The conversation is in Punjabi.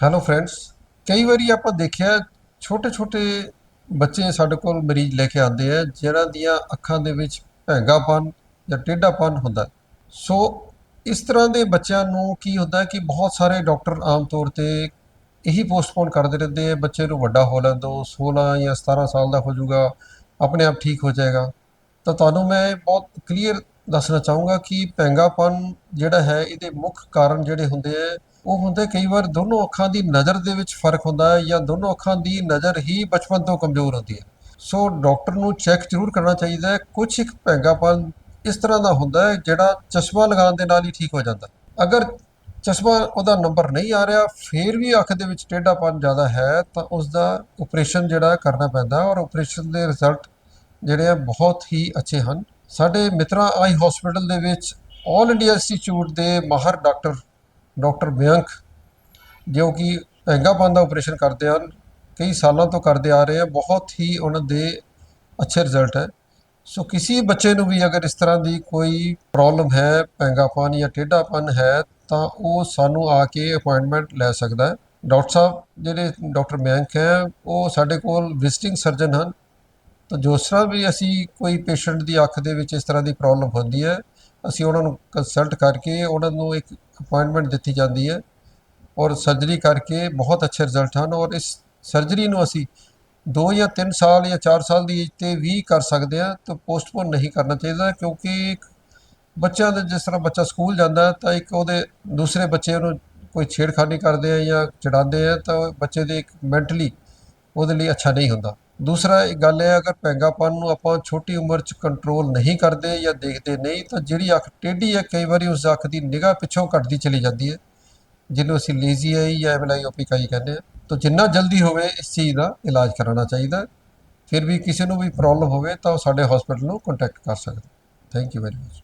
ਹੈਲੋ ਫਰੈਂਡਸ, ਕਈ ਵਾਰੀ ਆਪਾਂ ਦੇਖਿਆ ਛੋਟੇ ਛੋਟੇ ਬੱਚੇ ਸਾਡੇ ਕੋਲ ਮਰੀਜ਼ ਲੈ ਕੇ ਆਉਂਦੇ ਆ ਜਿਨ੍ਹਾਂ ਦੀਆਂ ਅੱਖਾਂ ਦੇ ਵਿੱਚ ਭੈਂਗਾਪਨ ਜਾਂ ਟੇਢਾਪਨ ਹੁੰਦਾ। ਸੋ ਇਸ ਤਰ੍ਹਾਂ ਦੇ ਬੱਚਿਆਂ ਨੂੰ ਕੀ ਹੁੰਦਾ ਕਿ ਬਹੁਤ ਸਾਰੇ ਡਾਕਟਰ ਆਮ ਤੌਰ ਤੇ ਇਹੀ ਪੋਸਟਪੋਨ ਕਰਦੇ ਰਹਿੰਦੇ ਆ, ਬੱਚੇ ਨੂੰ ਵੱਡਾ ਹੋ ਲੈਣ ਦਿਓ 16 ਜਾਂ 17 ਸਾਲ ਦਾ ਹੋ ਜਾਊਗਾ, ਆਪਣੇ ਆਪ ਠੀਕ ਹੋ ਜਾਏਗਾ। ਤਾਂ ਤੁਹਾਨੂੰ ਮੈਂ ਬਹੁਤ ਕਲੀਅਰ ਦੱਸਣਾ ਚਾਹੂੰਗਾ ਕਿ ਪੈਂਗਾਪਨ ਜਿਹੜਾ ਹੈ, ਇਹਦੇ ਮੁੱਖ ਕਾਰਨ ਜਿਹੜੇ ਹੁੰਦੇ ਆ ਉਹ ਹੁੰਦਾ ਕਈ ਵਾਰ ਦੋਨੋਂ ਅੱਖਾਂ ਦੀ ਨਜ਼ਰ ਦੇ ਵਿੱਚ ਫ਼ਰਕ ਹੁੰਦਾ ਹੈ ਜਾਂ ਦੋਨੋਂ ਅੱਖਾਂ ਦੀ ਨਜ਼ਰ ਹੀ ਬਚਪਨ ਤੋਂ ਕਮਜ਼ੋਰ ਹੁੰਦੀ ਹੈ। ਸੋ ਡਾਕਟਰ ਨੂੰ ਚੈੱਕ ਜ਼ਰੂਰ ਕਰਨਾ ਚਾਹੀਦਾ ਹੈ। ਕੁਝ ਇੱਕ ਪੈਂਗਾਪਨ ਇਸ ਤਰ੍ਹਾਂ ਦਾ ਹੁੰਦਾ ਹੈ ਜਿਹੜਾ ਚਸ਼ਮਾ ਲਗਾਉਣ ਦੇ ਨਾਲ ਹੀ ਠੀਕ ਹੋ ਜਾਂਦਾ। ਅਗਰ ਚਸ਼ਮਾ ਉਹਦਾ ਨੰਬਰ ਨਹੀਂ ਆ ਰਿਹਾ, ਫਿਰ ਵੀ ਅੱਖ ਦੇ ਵਿੱਚ ਟੇਢਾਪਨ ਜ਼ਿਆਦਾ ਹੈ ਤਾਂ ਉਸ ਦਾ ਆਪਰੇਸ਼ਨ ਜਿਹੜਾ ਕਰਨਾ ਪੈਂਦਾ ਔਰ ਆਪਰੇਸ਼ਨ ਦੇ ਰਿਜ਼ਲਟ ਜਿਹੜੇ ਆ ਬਹੁਤ ਹੀ ਅੱਛੇ ਹਨ। ਸਾਡੇ ਮਿਤਰਾ ਆਈ ਹਸਪੀਟਲ ਦੇ ਵਿੱਚ ਆਲ ਇੰਡੀਆ ਇੰਸਟੀਚਿਊਟ ਦੇ ਮਾਹਰ ਡਾਕਟਰ ਡਾਕਟਰ ਮਯੰਕ ਜੋ ਕਿ ਪੈਂਗਾਪਨ ਦਾ ਆਪਰੇਸ਼ਨ ਕਰਦੇ ਹਨ, ਕਈ ਸਾਲਾਂ ਤੋਂ ਕਰਦੇ ਆ ਰਹੇ ਆ, ਬਹੁਤ ਹੀ ਉਹਨਾਂ ਦੇ ਅੱਛੇ ਰਿਜ਼ਲਟ ਹੈ। ਸੋ ਕਿਸੇ ਬੱਚੇ ਨੂੰ ਵੀ ਅਗਰ ਇਸ ਤਰ੍ਹਾਂ ਦੀ ਕੋਈ ਪ੍ਰੋਬਲਮ ਹੈ ਪੈਂਗਾਪਨ ਜਾਂ ਟੇਢਾਪਨ ਹੈ, ਤਾਂ ਉਹ ਸਾਨੂੰ ਆ ਕੇ ਅਪਾਇੰਟਮੈਂਟ ਲੈ ਸਕਦਾ ਹੈ। ਡਾਕਟਰ ਸਾਹਿਬ, ਜਿਹੜੇ ਡਾਕਟਰ ਮਯੰਕ ਹੈ, ਉਹ ਸਾਡੇ ਕੋਲ ਵਿਜ਼ਿਟਿੰਗ ਸਰਜਨ ਹਨ। ਤਾਂ ਜਿਸ ਤਰ੍ਹਾਂ ਵੀ ਅਸੀਂ ਕੋਈ ਪੇਸ਼ੈਂਟ ਦੀ ਅੱਖ ਦੇ ਵਿੱਚ ਇਸ ਤਰ੍ਹਾਂ ਦੀ ਪ੍ਰੋਬਲਮ ਹੁੰਦੀ ਹੈ ਅਸੀਂ ਉਹਨਾਂ ਨੂੰ ਕੰਸਲਟ ਕਰਕੇ ਉਹਨਾਂ ਨੂੰ ਇੱਕ ਅਪਾਇੰਟਮੈਂਟ ਦਿੱਤੀ ਜਾਂਦੀ ਹੈ ਔਰ ਸਰਜਰੀ ਕਰਕੇ ਬਹੁਤ ਅੱਛੇ ਰਿਜ਼ਲਟ ਹਨ ਔਰ ਇਸ ਸਰਜਰੀ ਨੂੰ ਅਸੀਂ 2 ਜਾਂ 3 ਸਾਲ ਜਾਂ 4 ਸਾਲ ਦੀ ਏਜ ਤੇ ਵੀ ਕਰ ਸਕਦੇ ਹਾਂ ਤਾਂ ਪੋਸਟਪੋਨ ਨਹੀਂ ਕਰਨਾ ਚਾਹੀਦਾ ਕਿਉਂਕਿ ਇੱਕ ਬੱਚਿਆਂ ਦੇ ਜਿਸ ਤਰ੍ਹਾਂ ਬੱਚਾ ਸਕੂਲ ਜਾਂਦਾ ਤਾਂ ਇੱਕ ਉਹਦੇ ਦੂਸਰੇ ਬੱਚੇ ਉਹਨੂੰ ਕੋਈ ਛੇੜਖਾਨੀ ਕਰਦੇ ਆ ਜਾਂ ਚੜਾਉਂਦੇ ਆ ਤਾਂ ਬੱਚੇ ਦੇ ਇੱਕ ਮੈਂਟਲੀ ਉਹਦੇ ਲਈ ਅੱਛਾ ਨਹੀਂ ਹੁੰਦਾ। ਦੂਸਰਾ ਇਹ ਗੱਲ ਹੈ ਅਗਰ ਪੈਂਗਾਪਨ ਨੂੰ ਆਪਾਂ ਛੋਟੀ ਉਮਰ 'ਚ ਕੰਟਰੋਲ ਨਹੀਂ ਕਰਦੇ ਜਾਂ ਦੇਖਦੇ ਨਹੀਂ, ਤਾਂ ਜਿਹੜੀ ਅੱਖ ਟੇਢੀ ਹੈ, ਕਈ ਵਾਰੀ ਉਸ ਅੱਖ ਦੀ ਨਿਗਾਹ ਪਿੱਛੋਂ ਘਟਦੀ ਚਲੀ ਜਾਂਦੀ ਹੈ, ਜਿਹਨੂੰ ਅਸੀਂ ਲੇਜ਼ੀ ਆਈ ਜਾਂ ਐਮਲਾਈਓਪਿਕ ਆਈ ਕਹਿੰਦੇ ਆ ਤਾਂ ਜਿੰਨਾ ਜਲਦੀ ਹੋਵੇ, ਇਸ ਚੀਜ਼ ਦਾ ਇਲਾਜ ਕਰਾਉਣਾ ਚਾਹੀਦਾ ਫਿਰ ਵੀ ਕਿਸੇ ਨੂੰ ਵੀ ਪ੍ਰੋਬਲਮ ਹੋਵੇ, ਤਾਂ ਉਹ ਸਾਡੇ ਹਸਪੀਟਲ ਨੂੰ ਕੰਟੈਕਟ ਕਰ ਸਕਦਾ। Thank you very much